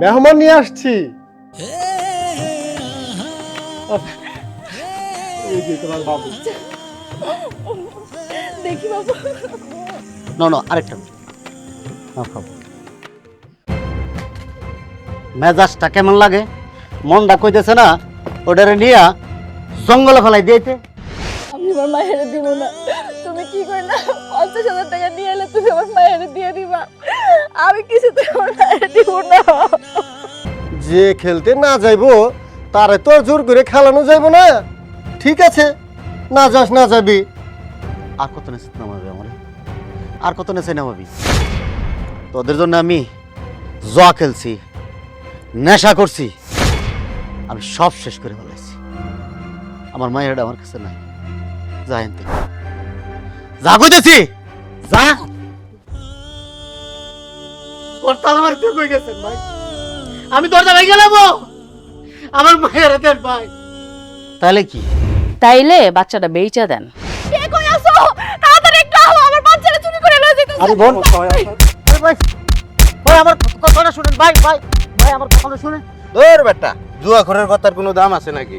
মেহমান নিয়ে আসছি। এই যে তোমার বাবু। দেখি বাবা। না না আরেকটা না খাব মেজাজটা কেমন লাগে? মনটা কইতেছে না ওটারে নিয়া জঙ্গলে ফেলাই দিয়েছে। আমি আমার মায়ের দিব না। তুমি কি করলা? পঞ্চাশ হাজার টাকা নিয়ে এলে তুমি আমার মায়ের দিয়ে দিবা। আমি কিছুতে দিব না। যে খেলতে না যাইবো তারে তো জোর করে খেলানো যাইবো না। ঠিক আছে না যাস না যাবি। আর কত নেছে নামাবি আমার? আর কত নেছে নামাবি তোদের জন্য আমি জোয়া খেলছি নেশা করছি আমি সব শেষ করে ফেলাইছি আমার মায়ের আমার কাছে নাই। যা এনতে। যা কইতেছি যা। ওর তাল আমার তুই কই গেছেন ভাই। আমি দরজা ভেঙে গেলাম আমার মায়ের দেন ভাই। তাহলে কি? তাইলে বাচ্চাটা বেইচা দেন। কে কই আসো তাড়াতাড়ি একটু আও আমার বাচ্চাটা চুরি করে লয়ে যেতে আরে বোন আরে ভাই ভাই আমার কথাটা শুনেন ভাই ভাই ভাই আমার কথাটা শুনেন। তোর বেটা জুয়া ঘরের কথার কোনো দাম আছে নাকি?